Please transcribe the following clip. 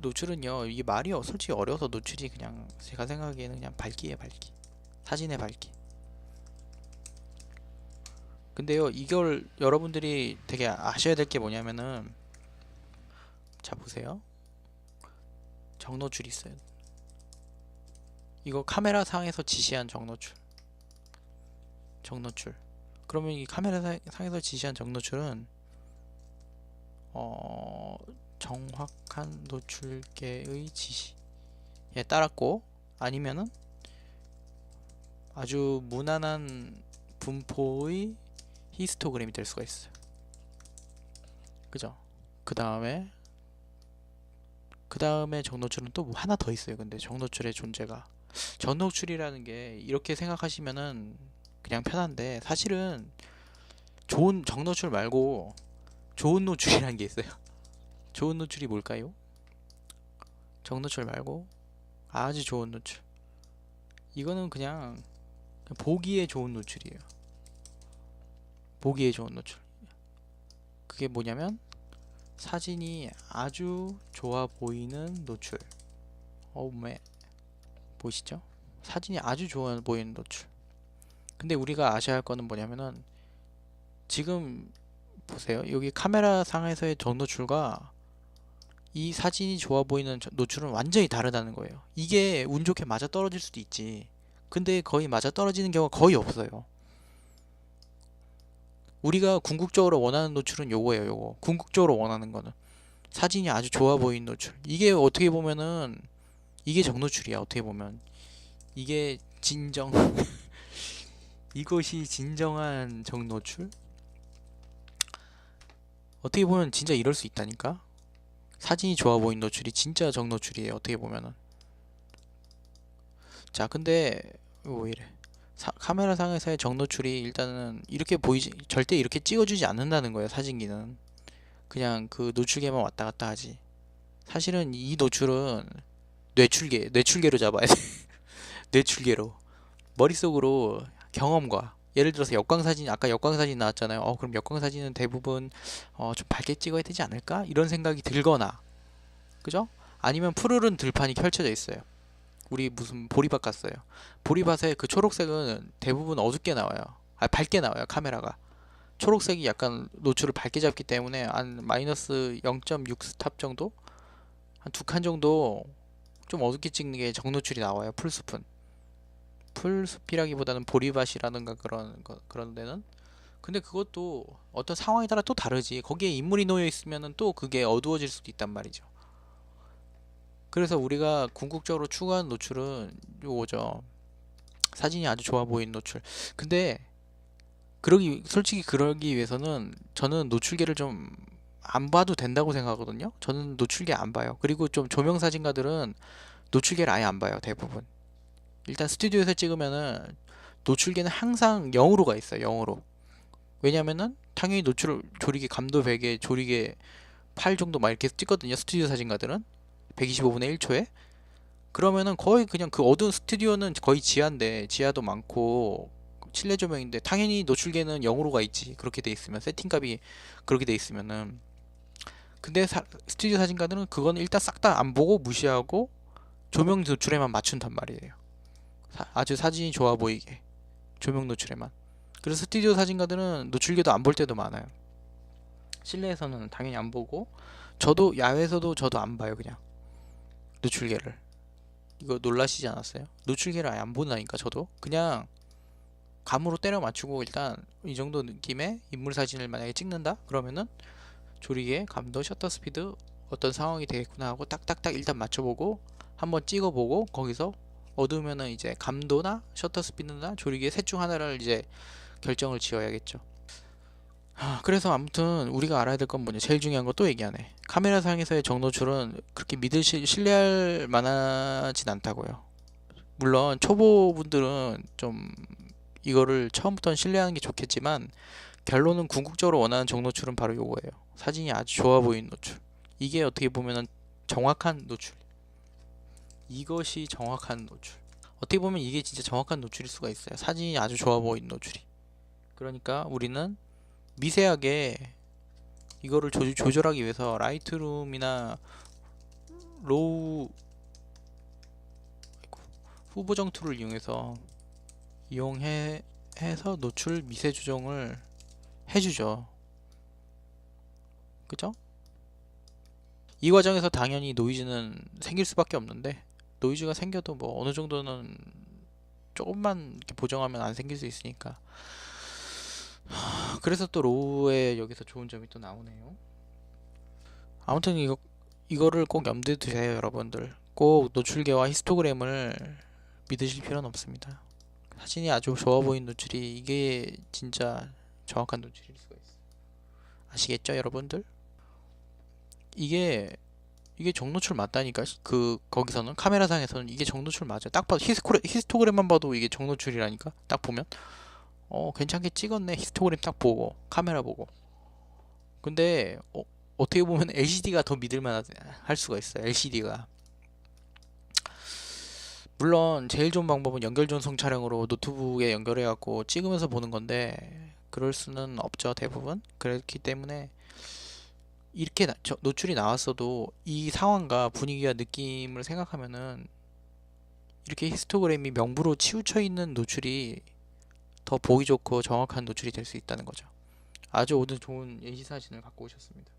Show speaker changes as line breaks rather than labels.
노출은요 이게 말이 어- 솔직히 어려워서 노출이 그냥 제가 생각하기에는 그냥 밝기에 밝기. 사진의 밝기. 근데요 이걸 여러분들이 되게 아셔야 될 게 뭐냐면은 자 보세요. 정노출 있어요. 이거 카메라 상에서 지시한 정노출. 정노출. 그러면 이 카메라 사- 상에서 지시한 정노출은 어 정확한 노출계의 지시에 따랐고 아니면은 아주 무난한 분포의 히스토그램이 될 수가 있어요. 그죠? 그 다음에 그 다음에 정노출은 또뭐 하나 더 있어요. 근데 정노출의 존재가 정노출이라는 게 이렇게 생각하시면은 그냥 편한데 사실은 좋은 정노출 말고 좋은 노출이라는 게 있어요. 좋은 노출이 뭘까요? 정노출 말고 아주 좋은 노출. 이거는 그냥 보기에 좋은 노출이에요. 보기에 좋은 노출. 그게 뭐냐면 사진이 아주 좋아 보이는 노출. 어메 보이시죠? 사진이 아주 좋아 보이는 노출. 근데 우리가 아셔야 할 거는 뭐냐면은 지금 보세요. 여기 카메라 상에서의 정노출과 이 사진이 좋아 보이는 저- 노출은 완전히 다르다는 거예요. 이게 운 좋게 맞아 떨어질 수도 있지. 근데 거의 맞아 떨어지는 경우가 거의 없어요. 우리가 궁극적으로 원하는 노출은 요거예요, 요거. 궁극적으로 원하는 거는 사진이 아주 좋아 보이는 노출. 이게 어떻게 보면은 이게 정노출이야, 어떻게 보면. 이게 진정 이것이 진정한 정노출? 어떻게 보면 진짜 이럴 수 있다니까? 사진이 좋아 보이는 노출이 진짜 정노출이에요. 어떻게 보면은. 자, 근데 왜 이래? 사- 카메라 상에서의 정노출이 일단은 이렇게 보이지 절대 이렇게 찍어주지 않는다는 거예요. 사진기는 그냥 그 노출계만 왔다 갔다 하지. 사실은 이 노출은 뇌출계 뇌출계로 잡아야 돼. 뇌출계로 머릿속으로 경험과 예를 들어서 역광 사진 아까 역광 사진 나왔잖아요. 어 그럼 역광 사진은 대부분 어, 좀 밝게 찍어야 되지 않을까? 이런 생각이 들거나 그죠? 아니면 푸르른 들판이 펼쳐져 있어요. 우리 무슨 보리밭 갔어요. 보리밭에 그 초록색은 대부분 어둡게 나와요. 아 밝게 나와요 카메라가. 초록색이 약간 노출을 밝게 잡기 때문에 한 마이너스 0.6 스탑 정도? 한 두 칸 정도 좀 어둡게 찍는 게 정노출이 나와요. 풀숲은. 풀숲이라기보다는 보리밭이라든가 그런 거, 그런 데는 근데 그것도 어떤 상황에 따라 또 다르지. 거기에 인물이 놓여 있으면은 또 그게 어두워질 수도 있단 말이죠. 그래서 우리가 궁극적으로 추구하는 노출은 요거죠. 사진이 아주 좋아 보이는 노출. 근데 그러기 솔직히 그러기 위해서는 저는 노출계를 좀 안 봐도 된다고 생각하거든요. 저는 노출계 안 봐요. 그리고 좀 조명 사진가들은 노출계를 아예 안 봐요. 대부분. 일단 스튜디오에서 찍으면은 노출계는 항상 0으로 가 있어요. 0으로. 왜냐면은 당연히 노출 조리개 감도 100에 조리개 8 정도 막 이렇게 찍거든요. 스튜디오 사진가들은 125분의 1초에 그러면은 거의 그냥 그 어두운 스튜디오는 거의 지하인데 지하도 많고 실내 조명인데 당연히 노출계는 0으로 가 있지. 그렇게 돼 있으면 세팅값이 그렇게 돼 있으면은 근데 사- 스튜디오 사진가들은 그건 일단 싹 다 안 보고 무시하고 조명 노출에만 맞춘단 말이에요. 사- 아주 사진이 좋아 보이게 조명 노출에만. 그래서 스튜디오 사진가들은 노출계도 안 볼 때도 많아요. 실내에서는 당연히 안 보고 저도 야외에서도 저도 안 봐요 그냥 노출계를. 이거 놀라시지 않았어요? 노출계를 아예 안 본다니까 저도 그냥 감으로 때려 맞추고 일단 이 정도 느낌의 인물 사진을 만약에 찍는다 그러면은 조리개 감도 셔터 스피드 어떤 상황이 되겠구나 하고 딱딱딱 일단 맞춰보고 한번 찍어보고 거기서 어두우면은 이제 감도나 셔터 스피드나 조리개 셋 중 하나를 이제 결정을 지어야겠죠. 아, 그래서 아무튼 우리가 알아야 될 건 뭐냐. 제일 중요한 거 또 얘기하네. 카메라 상에서의 정노출은 그렇게 믿을 시, 신뢰할 만하진 않다고요. 물론 초보분들은 좀 이거를 처음부터는 신뢰하는 게 좋겠지만 결론은 궁극적으로 원하는 정노출은 바로 요거예요. 사진이 아주 좋아 보이는 노출. 이게 어떻게 보면은 정확한 노출 이것이 정확한 노출 어떻게 보면 이게 진짜 정확한 노출일 수가 있어요 사진이 아주 좋아 보이는 노출이 그러니까 우리는 미세하게 이거를 조, 조절하기 위해서 라이트룸이나 로우 후보정 툴을 이용해서 이용해 해서 노출 미세 조정을 해주죠. 그죠? 이 과정에서 당연히 노이즈는 생길 수밖에 없는데 노이즈가 생겨도 뭐 어느 정도는 조금만 이렇게 보정하면 안 생길 수 있으니까 하, 그래서 또 로우에 여기서 좋은 점이 또 나오네요. 아무튼 이거 이거를 꼭 염두에 두세요, 여러분들. 꼭 노출계와 히스토그램을 믿으실 필요는 없습니다. 사진이 아주 좋아 보이는 노출이 이게 진짜 정확한 노출일 수가 있어요. 아시겠죠, 여러분들? 이게 이게 정노출 맞다니까 그 거기서는 카메라상에서는 이게 정노출 맞아요. 딱 봐도 히스코레, 히스토그램만 봐도 이게 정노출이라니까. 딱 보면 어 괜찮게 찍었네. 히스토그램 딱 보고 카메라 보고. 근데 어, 어떻게 보면 LCD가 더 믿을만 할 수가 있어요. LCD가. 물론 제일 좋은 방법은 연결 전송 촬영으로 노트북에 연결해 갖고 찍으면서 보는 건데 그럴 수는 없죠 대부분 그렇기 때문에 이렇게 나- 저- 노출이 나왔어도 이 상황과 분위기와 느낌을 생각하면은 이렇게 히스토그램이 명부로 치우쳐 있는 노출이 더 보기 좋고 정확한 노출이 될 수 있다는 거죠. 아주 오늘 좋은 예시 사진을 갖고 오셨습니다